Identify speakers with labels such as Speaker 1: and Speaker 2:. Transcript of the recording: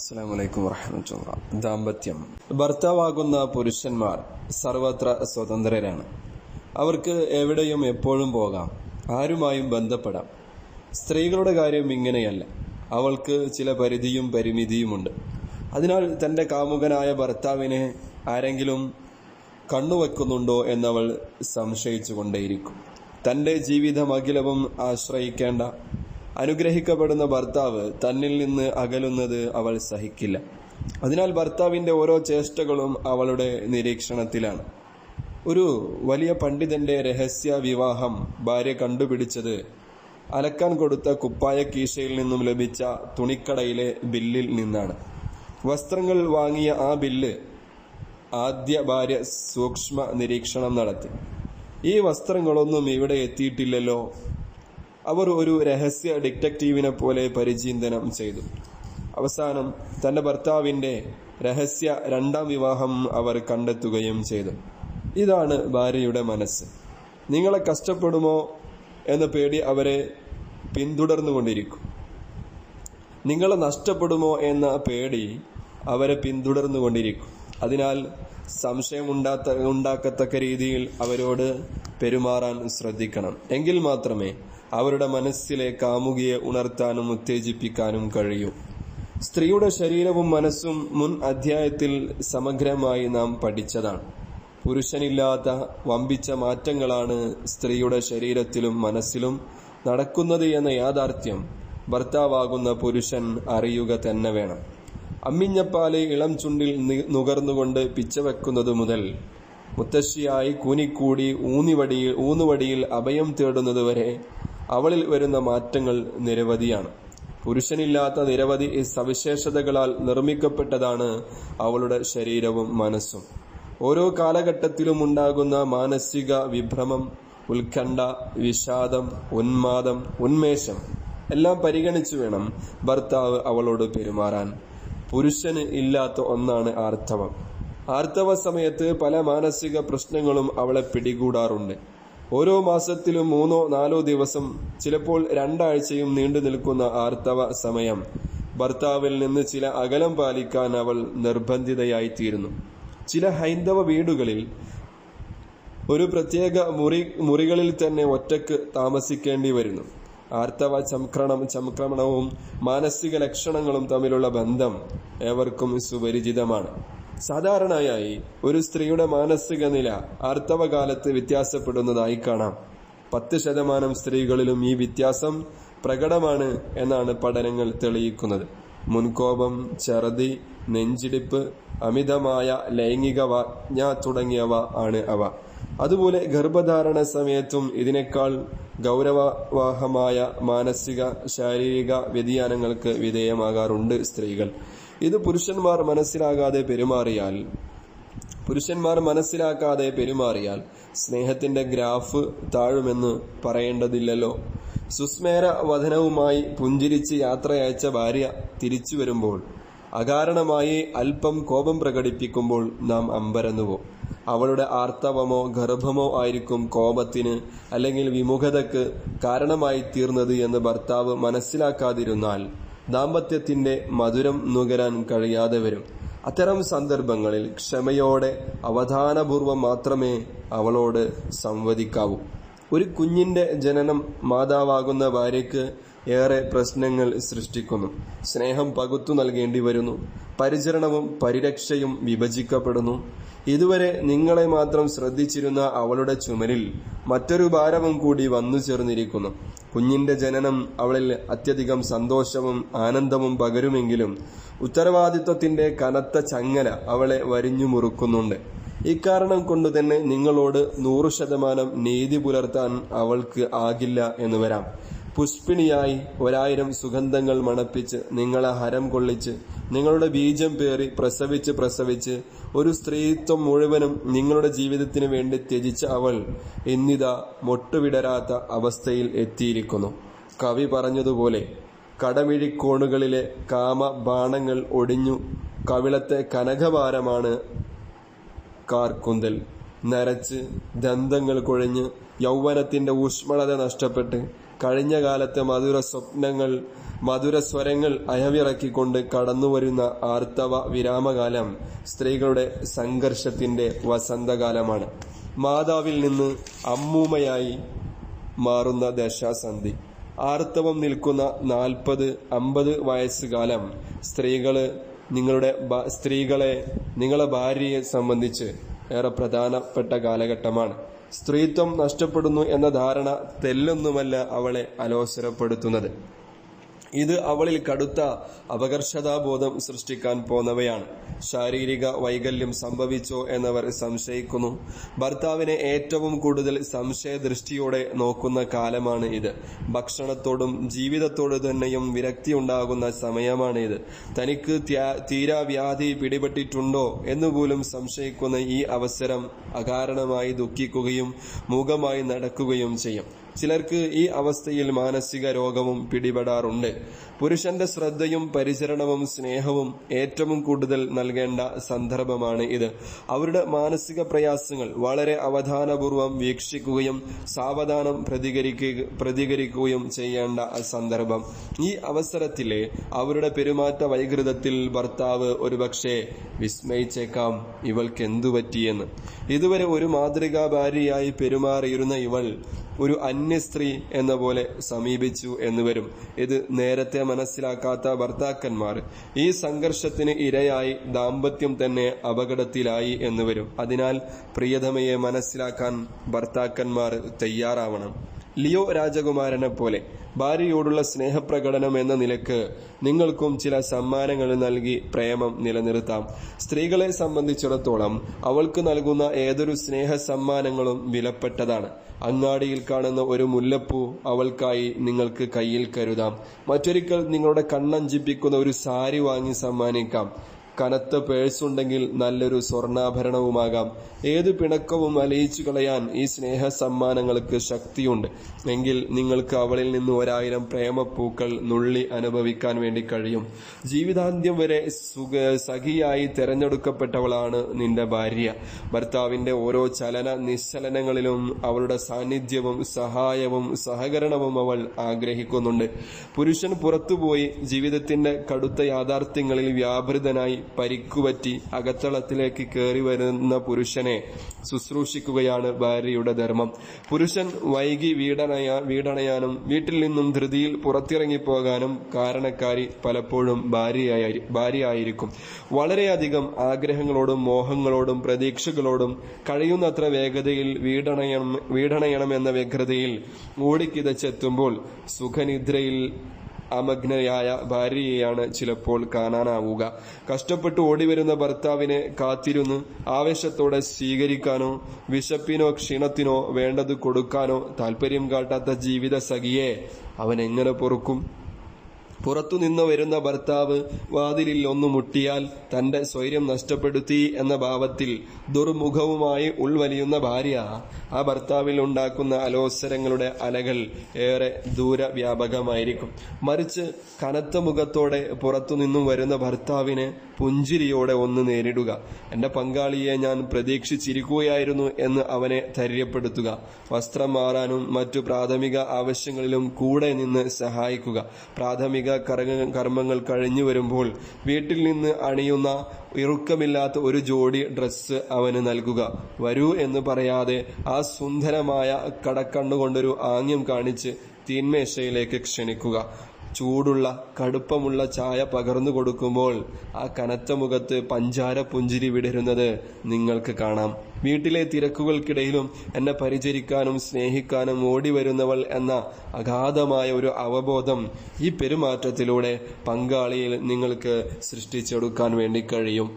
Speaker 1: അസ്സലാമലൈക്കും വറഹമത്തുള്ള. ദാമ്പത്യം. ഭർത്താവാകുന്ന പുരുഷന്മാർ സർവത്ര സ്വതന്ത്രരാണ്. അവർക്ക് എവിടെയും എപ്പോഴും പോകാം ആരുമായും ബന്ധപ്പെടാം. സ്ത്രീകളുടെ കാര്യം ഇങ്ങനെയല്ല. അവൾക്ക് ചില പരിധിയും പരിമിതിയുമുണ്ട്. അതിനാൽ തന്റെ കാമുകനായ ഭർത്താവിനെ ആരെങ്കിലും കണ്ണുവെക്കുന്നുണ്ടോ എന്നവൾ സംശയിച്ചു കൊണ്ടേയിരിക്കും തന്റെ ജീവിതമഖിലവും ആശ്രയിക്കേണ്ട അനുഗ്രഹിക്കപ്പെടുന്ന ഭർത്താവ് തന്നിൽ നിന്ന് അകലുന്നത് അവൾ സഹിക്കില്ല. അതിനാൽ ഭർത്താവിന്റെ ഓരോ ചേഷ്ടകളും അവളുടെ നിരീക്ഷണത്തിലാണ്. ഒരു വലിയ പണ്ഡിതന്റെ രഹസ്യ വിവാഹം ഭാര്യ കണ്ടുപിടിച്ചത് അലക്കാൻ കൊടുത്ത കുപ്പായ കീശയിൽ നിന്നും ലഭിച്ച തുണിക്കടയിലെ ബില്ലിൽ നിന്നാണ്. വസ്ത്രങ്ങൾ വാങ്ങിയ ആ ബില്ല് ആദ്യ ഭാര്യ സൂക്ഷ്മ നിരീക്ഷണം നടത്തി. ഈ വസ്ത്രങ്ങളൊന്നും ഇവിടെ എത്തിയിട്ടില്ലല്ലോ. അവർ ഒരു രഹസ്യ ഡിറ്റക്റ്റീവിനെ പോലെ പരിചിന്തനം ചെയ്തു. അവസാനം തന്റെ ഭർത്താവിന്റെ രഹസ്യ രണ്ടാം വിവാഹം അവർ കണ്ടെത്തുകയും ചെയ്തു. ഇതാണ് ഭാര്യയുടെ മനസ്സ്. നിങ്ങളെ കഷ്ടപ്പെടുമോ എന്ന പേടി അവരെ പിന്തുടർന്നുകൊണ്ടിരിക്കും. നിങ്ങളെ നഷ്ടപ്പെടുമോ എന്ന പേടി അവരെ പിന്തുടർന്നുകൊണ്ടിരിക്കും. അതിനാൽ സംശയം ഉണ്ടാത്ത ഉണ്ടാക്കത്തക്ക രീതിയിൽ അവരോട് പെരുമാറാൻ ശ്രദ്ധിക്കണം. എങ്കിൽ മാത്രമേ അവരുടെ മനസ്സിലെ കാമുകിയെ ഉണർത്താനും ഉത്തേജിപ്പിക്കാനും കഴിയും. സ്ത്രീയുടെ ശരീരവും മനസ്സും മുൻ അധ്യായത്തിൽ സമഗ്രമായി നാം പഠിച്ചതാണ്. പുരുഷനില്ലാത്ത വമ്പിച്ച മാറ്റങ്ങളാണ് സ്ത്രീയുടെ ശരീരത്തിലും മനസ്സിലും നടക്കുന്നത് എന്ന യാഥാർത്ഥ്യം ഭർത്താവാകുന്ന പുരുഷൻ അറിയുക തന്നെ വേണം. അമ്മിഞ്ഞപ്പാൽ ഇളം ചുണ്ടിൽ നുകർന്നുകൊണ്ട് പിച്ചവെക്കുന്നത് മുതൽ മുത്തശ്ശിയായി കൂനിക്കൂടി ഊന്നിവടിയിൽ ഊന്നുവടിയിൽ അഭയം തേടുന്നതുവരെ അവളിൽ വരുന്ന മാറ്റങ്ങൾ നിരവധിയാണ്. പുരുഷനില്ലാത്ത നിരവധി സവിശേഷതകളാൽ നിർമ്മിക്കപ്പെട്ടതാണ് അവളുടെ ശരീരവും മനസ്സും. ഓരോ കാലഘട്ടത്തിലും ഉണ്ടാകുന്ന മാനസിക വിഭ്രമം ഉത്കണ്ഠ വിഷാദം ഉന്മാദം ഉന്മേഷം എല്ലാം പരിഗണിച്ചു വേണം ഭർത്താവ് അവളോട് പെരുമാറാൻ. പുരുഷന് ഇല്ലാത്ത ഒന്നാണ് ആർത്തവം. ആർത്തവ സമയത്ത് പല മാനസിക പ്രശ്നങ്ങളും അവളെ പിടികൂടാറുണ്ട്. ഓരോ മാസത്തിലും മൂന്നോ നാലോ ദിവസം ചിലപ്പോൾ രണ്ടാഴ്ചയും നീണ്ടു നിൽക്കുന്ന ആർത്തവ സമയം. ഭർത്താവിൽ നിന്ന് ചില അകലം പാലിക്കാൻ അവൾ നിർബന്ധിതയായിത്തീരുന്നു. ചില ഹൈന്ദവ വീടുകളിൽ ഒരു പ്രത്യേക മുറി മുറികളിൽ തന്നെ ഒറ്റയ്ക്ക് താമസിക്കേണ്ടി വരുന്നു. ആർത്തവ ചംക്രണം ചംക്രമണവും മാനസിക ലക്ഷണങ്ങളും തമ്മിലുള്ള ബന്ധം ഏവർക്കും സുപരിചിതമാണ്. സാധാരണയായി ഒരു സ്ത്രീയുടെ മാനസിക നില ആർത്തവകാലത്ത് വ്യത്യാസപ്പെടുന്നതായി കാണാം. പത്ത് ശതമാനം സ്ത്രീകളിലും ഈ വ്യത്യാസം പ്രകടമാണ് എന്നാണ് പഠനങ്ങൾ തെളിയിക്കുന്നത്. മുൻകോപം ഛർദി നെഞ്ചിടിപ്പ് അമിതമായ ലൈംഗിക വാജ്ഞ തുടങ്ങിയവ ആണ് അവ. അതുപോലെ ഗർഭധാരണ സമയത്തും ഇതിനേക്കാൾ ഗൗരവവാഹമായ മാനസിക ശാരീരിക വ്യതിയാനങ്ങൾക്ക് വിധേയമാകാറുണ്ട് സ്ത്രീകൾ. ഇത് പുരുഷന്മാർ മനസ്സിലാകാതെ പെരുമാറിയാൽ പുരുഷന്മാർ മനസ്സിലാക്കാതെ പെരുമാറിയാൽ സ്നേഹത്തിന്റെ ഗ്രാഫ് താഴുമെന്ന് പറയേണ്ടതില്ലല്ലോ. സുസ്മേര വധനവുമായി പുഞ്ചിരിച്ച് യാത്രയയച്ച ഭാര്യ തിരിച്ചു വരുമ്പോൾ അകാരണമായി അല്പം കോപം പ്രകടിപ്പിക്കുമ്പോൾ നാം അമ്പരന്നുവോ? അവളുടെ ആർത്തവമോ ഗർഭമോ ആയിരിക്കും കോപത്തിന് അല്ലെങ്കിൽ വിമുഖതക്ക് കാരണമായി തീർന്നത് എന്ന് ഭർത്താവ് മനസ്സിലാക്കാതിരുന്നാൽ ദാമ്പത്യത്തിന്റെ മധുരം നുകരാൻ കഴിയാതെ വരും. അത്തരം സന്ദർഭങ്ങളിൽ ക്ഷമയോടെ അവധാനപൂർവം മാത്രമേ അവളോട് സംവദിക്കാവൂ. ഒരു കുഞ്ഞിന്റെ ജനനം മാതാവാകുന്ന ഭാര്യയ്ക്ക് ഏറെ പ്രശ്നങ്ങൾ സൃഷ്ടിക്കുന്നു. സ്നേഹം പകുത്തു നൽകേണ്ടി വരുന്നു. പരിചരണവും പരിരക്ഷയും വിഭജിക്കപ്പെടുന്നു. ഇതുവരെ നിങ്ങളെ മാത്രം ശ്രദ്ധിച്ചിരുന്ന അവളുടെ ചുമരിൽ മറ്റൊരു ഭാരവും കൂടി വന്നു ചേർന്നിരിക്കുന്നു. കുഞ്ഞിന്റെ ജനനം അവളിൽ അത്യധികം സന്തോഷവും ആനന്ദവും പകരുമെങ്കിലും ഉത്തരവാദിത്വത്തിന്റെ കനത്ത ചങ്ങല അവളെ വരിഞ്ഞു മുറുക്കുന്നുണ്ട്. ഇക്കാരണം കൊണ്ട് തന്നെ നിങ്ങളോട് നൂറ് ശതമാനം നീതി പുലർത്താൻ അവൾക്ക് ആകില്ല എന്ന് വരാം. പുഷ്പിണിയായി ഒരായിരം സുഗന്ധങ്ങൾ മണപ്പിച്ച് നിങ്ങളെ ഹരം കൊള്ളിച്ച് നിങ്ങളുടെ ബീജം പേറി പ്രസവിച്ച് പ്രസവിച്ച് ഒരു സ്ത്രീത്വം മുഴുവനും നിങ്ങളുടെ ജീവിതത്തിന് വേണ്ടി ത്യജിച്ച അവൾ ഇന്നിതാ മൊട്ടുവിടരാത്ത അവസ്ഥയിൽ എത്തിയിരിക്കുന്നു. കവി പറഞ്ഞതുപോലെ കടമിഴിക്കോണുകളിലെ കാമ ബാണങ്ങൾ ഒടിഞ്ഞു കവിളത്തെ കനകഭാരമാണ് കാർക്കുന്തൽ. നരച്ച് ദന്തങ്ങൾ കുഴഞ്ഞ് യൗവനത്തിന്റെ ഊഷ്മളത നഷ്ടപ്പെട്ട് കഴിഞ്ഞ കാലത്തെ മധുര സ്വപ്നങ്ങൾ മധുര സ്വരങ്ങൾ അയവിറക്കിക്കൊണ്ട് കടന്നുവരുന്ന ആർത്തവ വിരാമകാലം സ്ത്രീകളുടെ സംഘർഷത്തിന്റെ വസന്തകാലമാണ്. മാതാവിൽ നിന്ന് അമ്മൂമ്മയായി മാറുന്ന ദശാസന്ധി. ആർത്തവം നിൽക്കുന്ന നാൽപ്പത് അമ്പത് വയസ്സുകാലം സ്ത്രീകൾ നിങ്ങളുടെ സ്ത്രീകളെ നിങ്ങളെ ഭാര്യയെ സംബന്ധിച്ച് ഏറെ പ്രധാനപ്പെട്ട കാലഘട്ടമാണ്. സ്ത്രീത്വം നഷ്ടപ്പെടുന്നു എന്ന ധാരണ തെല്ലൊന്നുമല്ല അവളെ അലോസരപ്പെടുത്തുന്നത്. ഇത് അവളിൽ കടുത്ത അപകർഷതാബോധം സൃഷ്ടിക്കാൻ പോന്നവയാണ്. ശാരീരിക വൈകല്യം സംഭവിച്ചോ എന്നവർ സംശയിക്കുന്നു. ഭർത്താവിനെ ഏറ്റവും കൂടുതൽ സംശയദൃഷ്ടിയോടെ നോക്കുന്ന കാലമാണ് ഇത്. ഭക്ഷണത്തോടും ജീവിതത്തോട് തന്നെയും വിരക്തി ഉണ്ടാകുന്ന സമയമാണ് ഇത്. തനിക്ക് തീരാവ്യാധി പിടിപെട്ടിട്ടുണ്ടോ എന്നുപോലും സംശയിക്കുന്ന ഈ അവസരം അകാരണമായി ദുഃഖിക്കുകയും മൂകമായി നടക്കുകയും ചെയ്യും. ചിലർക്ക് ഈ അവസ്ഥയിൽ മാനസിക രോഗവും പിടിപെടാറുണ്ട്. പുരുഷന്റെ ശ്രദ്ധയും പരിചരണവും സ്നേഹവും ഏറ്റവും കൂടുതൽ നൽകേണ്ട സന്ദർഭമാണ് ഇത്. അവരുടെ മാനസിക പ്രയാസങ്ങൾ വളരെ അവധാനപൂർവം വീക്ഷിക്കുകയും സാവധാനം പ്രതികരിക്കുക പ്രതികരിക്കുകയും ചെയ്യേണ്ട സന്ദർഭം. ഈ അവസരത്തിലെ അവരുടെ പെരുമാറ്റ വൈകൃതത്തിൽ ഭർത്താവ് ഒരുപക്ഷെ വിസ്മയിച്ചേക്കാം ഇവൾക്ക് എന്തു പറ്റിയെന്ന്? ഇതുവരെ ഒരു മാതൃകാ ഭാര്യയായി പെരുമാറിയിരുന്ന ഇവൾ ഒരു അന്യ സ്ത്രീ എന്ന പോലെ സമീപിച്ചു എന്ന് വരും. ഇത് നേരത്തെ മനസ്സിലാക്കാത്ത ഭർത്താക്കന്മാർ. ഈ സംഘർഷത്തിന് ഇരയായി ദാമ്പത്യം തന്നെ അപകടത്തിലായി എന്ന് വരും. അതിനാൽ പ്രിയതമയെ മനസ്സിലാക്കാൻ ഭർത്താക്കന്മാർ തയ്യാറാവണം. ലിയോ രാജകുമാരനെ പോലെ ഭാര്യയോടുള്ള സ്നേഹപ്രകടനം എന്ന നിലയ്ക്ക് നിങ്ങൾക്കും ചില സമ്മാനങ്ങൾ നൽകി പ്രേമം നിലനിർത്താം. സ്ത്രീകളെ സംബന്ധിച്ചിടത്തോളം അവൾക്ക് നൽകുന്ന ഏതൊരു സ്നേഹ സമ്മാനങ്ങളും വിലപ്പെട്ടതാണ്. അങ്ങാടിയിൽ കാണുന്ന ഒരു മുല്ലപ്പൂ അവൾക്കായി നിങ്ങൾക്ക് കയ്യിൽ കരുതാം. മറ്റൊരിക്കൽ നിങ്ങളുടെ കണ്ണഞ്ചിപ്പിക്കുന്ന ഒരു സാരി വാങ്ങി സമ്മാനിക്കാം. കനത്ത പേഴ്സ് ഉണ്ടെങ്കിൽ നല്ലൊരു സ്വർണാഭരണവുമാകാം. ഏത് പിണക്കവും അലയിച്ചു കളയാൻ ഈ സ്നേഹ സമ്മാനങ്ങൾക്ക് ശക്തിയുണ്ട്. എങ്കിൽ നിങ്ങൾക്ക് അവളിൽ നിന്ന് ഒരായിരം പ്രേമപ്പൂക്കൾ നുള്ളി അനുഭവിക്കാൻ വേണ്ടി കഴിയും. ജീവിതാന്ത്യം വരെ സുഖ സഖിയായി തെരഞ്ഞെടുക്കപ്പെട്ടവളാണ് നിന്റെ ഭാര്യ. ഭർത്താവിന്റെ ഓരോ ചലന നിശ്ചലനങ്ങളിലും അവളുടെ സാന്നിധ്യവും സഹായവും സഹകരണവും അവൾ ആഗ്രഹിക്കുന്നുണ്ട്. പുരുഷൻ പുറത്തുപോയി ജീവിതത്തിന്റെ കടുത്ത യാഥാർത്ഥ്യങ്ങളിൽ വ്യാപൃതനായി പരിക്കുപറ്റി അകത്തളത്തിലേക്ക് കയറി വരുന്ന പുരുഷനെ ശുശ്രൂഷിക്കുകയാണ് ഭാര്യയുടെ ധർമ്മം. പുരുഷൻ വൈകി വീടണയാ വീടണയാനും വീട്ടിൽ നിന്നും ധൃതിയിൽ പുറത്തിറങ്ങിപ്പോകാനും കാരണക്കാരി പലപ്പോഴും ഭാര്യയായി ഭാര്യയായിരിക്കും. വളരെയധികം ആഗ്രഹങ്ങളോടും മോഹങ്ങളോടും പ്രതീക്ഷകളോടും കഴിയുന്നത്ര വേഗതയിൽ വീടണയണം എന്ന വ്യഗ്രതയിൽ ഓടിക്കിതച്ചെത്തുമ്പോൾ സുഖനിദ്രയിൽ അമഗ്നയായ ഭാര്യയെയാണ് ചിലപ്പോൾ കാണാനാവുക. കഷ്ടപ്പെട്ട് ഓടിവരുന്ന ഭർത്താവിനെ കാത്തിരുന്ന് ആവേശത്തോടെ സ്വീകരിക്കാനോ വിശപ്പിനോ ക്ഷീണത്തിനോ വേണ്ടത് കൊടുക്കാനോ താല്പര്യം കാട്ടാത്ത ജീവിത സഖിയെ അവൻ എങ്ങനെ പൊറുക്കും? പുറത്തുനിന്ന് വരുന്ന ഭർത്താവ് വാതിലിൽ ഒന്ന് മുട്ടിയാൽ തന്റെ സ്വൈര്യം നഷ്ടപ്പെടുത്തി എന്ന ഭാവത്തിൽ ദുർമുഖവുമായി ഉൾവലിയുന്ന ഭാര്യ ആ ഭർത്താവിൽ ഉണ്ടാക്കുന്ന അലോസരങ്ങളുടെ അലകൾ ഏറെ ദൂരവ്യാപകമായിരിക്കും. മറിച്ച് കനത്ത മുഖത്തോടെ പുറത്തുനിന്നും വരുന്ന ഭർത്താവിനെ പുഞ്ചിരിയോടെ ഒന്ന് നേരിടുക. എന്റെ പങ്കാളിയെ ഞാൻ പ്രതീക്ഷിച്ചിരിക്കുകയായിരുന്നു എന്ന് അവനെ ധൈര്യപ്പെടുത്തുക. വസ്ത്രം മാറാനും മറ്റു പ്രാഥമിക ആവശ്യങ്ങളിലും കൂടെ നിന്ന് സഹായിക്കുക. പ്രാഥമിക കർങ്ങ- കർമ്മങ്ങൾ കഴിഞ്ഞു വരുമ്പോൾ വീട്ടിൽ നിന്ന് അണിയുന്ന ഇറുക്കമില്ലാത്ത ഒരു ജോഡി ഡ്രസ്സ് അവന് നൽകുക. വരൂ എന്ന് പറയാതെ ആ സുന്ദരമായ കടക്കണ്ണുകൊണ്ടൊരു ആംഗ്യം കാണിച്ച് തീന്മേശയിലേക്ക് ക്ഷണിക്കുക. ചൂടുള്ള കടുപ്പമുള്ള ചായ പകർന്നു കൊടുക്കുമ്പോൾ ആ കനത്ത മുഖത്ത് പഞ്ചാര പുഞ്ചിരി വിടരുന്നത് നിങ്ങൾക്ക് കാണാം. വീട്ടിലെ തിരക്കുകൾക്കിടയിലും എന്നെ പരിചരിക്കാനും സ്നേഹിക്കാനും ഓടി വരുന്നവൾ എന്ന അഗാധമായ ഒരു അവബോധം ഈ പെരുമാറ്റത്തിലൂടെ പങ്കാളിയിൽ നിങ്ങൾക്ക് സൃഷ്ടിച്ചെടുക്കാൻ വേണ്ടി കഴിയും.